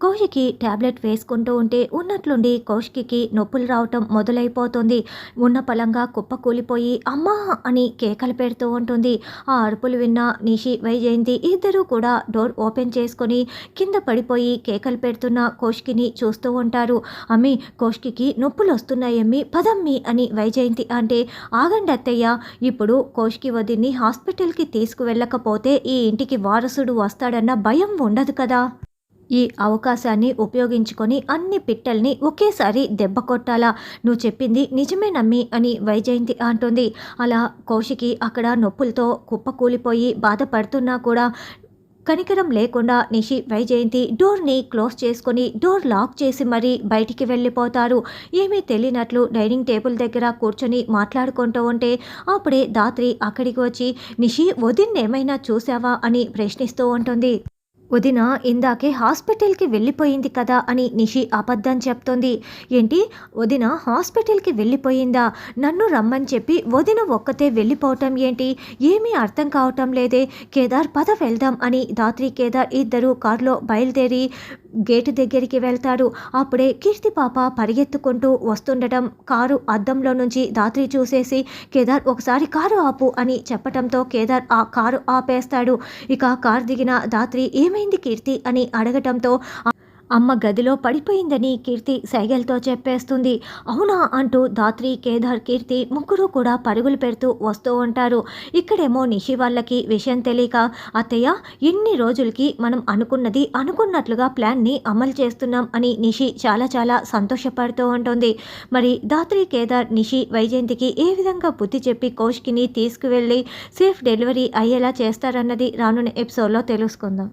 Kaushiki tablet వేసుకుంటూ ఉంటే ఉన్నట్లుండి కౌశికి నొప్పులు రావటం మొదలైపోతుంది. ఉన్న పలంగా కుప్ప కూలిపోయి అమ్మా! అని కేకలు పెడుతూ ఉంటుంది. ఆ అరుపులు విన్న నిషి వైజయంతి ఇద్దరూ కూడా డోర్ ఓపెన్ చేసుకొని కింద పడిపోయి కేకలు పెడుతున్న కౌశికిని చూస్తూ ఉంటారు. అమ్మి కౌశికి నొప్పులు వస్తున్నాయమ్మి పదమ్మి! అని వైజయంతి అంటే ఆగండి అత్తయ్య ఇప్పుడు కౌశికి వదిన్ని హాస్పిటల్కి తీసుకువెళ్ళకపోతే ఈ ఇంటికి వారసుడు వస్తాడన్న భయం ఉండదు కదా! ఈ అవకాశాన్ని ఉపయోగించుకొని అన్ని పిట్టల్ని ఒకేసారి దెబ్బ కొట్టాలా? నువ్వు చెప్పింది నిజమే నమ్మి అని వైజయంతి అంటుంది. అలా కౌశికి అక్కడ నొప్పులతో కుప్పకూలిపోయి బాధపడుతున్నా కూడా కనికరం లేకుండా నిషి వైజయంతి డోర్ని క్లోజ్ చేసుకొని డోర్ లాక్ చేసి మరీ బయటికి వెళ్ళిపోతారు. ఏమీ తెలియనట్లు డైనింగ్ టేబుల్ దగ్గర కూర్చొని మాట్లాడుకుంటూ ఉంటే అప్పుడే దాత్రి అక్కడికి వచ్చి నిషి వదిన్నేమైనా చూసావా అని ప్రశ్నిస్తూ ఉంటుంది. వదిన ఇందాకే హాస్పిటల్కి వెళ్ళిపోయింది కదా అని నిషి అబద్ధం చెప్తోంది. ఏంటి? వదిన హాస్పిటల్కి వెళ్ళిపోయిందా? నన్ను రమ్మని చెప్పి వదిన ఒక్కతే వెళ్ళిపోవటం ఏంటి? ఏమీ అర్థం కావటం లేదే. కేదార్ పద వెళ్దాం అని దాత్రి కేదార్ ఇద్దరు కారులో బయలుదేరి గేటు దగ్గరికి వెళ్తారు అప్పుడే కీర్తి పాప పరిగెత్తుకుంటూ వస్తుండటం కారు అద్దంలో నుంచి దాత్రి చూసేసి కేదార్ ఒకసారి కారు ఆపు అని చెప్పటంతో కేదార్ ఆ కారు ఆపేస్తాడు. ఇక కారు దిగిన దాత్రి ఏమైంది కీర్తి? అని అడగటంతో అమ్మ గదిలో పడిపోయిందని కీర్తి సైగల్తో చెప్పేస్తుంది. అవునా అంటూ దాత్రి కేదార్ కీర్తి ముగ్గురు కూడా పరుగులు పెడుతూ వస్తూ ఉంటారు. ఇక్కడేమో నిషి వాళ్ళకి విషయం తెలియక అత్తయ్య ఎన్ని రోజులకి మనం అనుకున్నది అనుకున్నట్లుగా ప్లాన్ని అమలు చేస్తున్నాం అని నిషి చాలా చాలా సంతోషపడుతూ ఉంటుంది. మరి దాత్రి కేదార్ నిషి వైజయంతికి ఏ విధంగా బుద్ధి చెప్పి కోష్కిని తీసుకువెళ్ళి సేఫ్ డెలివరీ అయ్యేలా చేస్తారన్నది రానున్న ఎపిసోడ్లో తెలుసుకుందాం.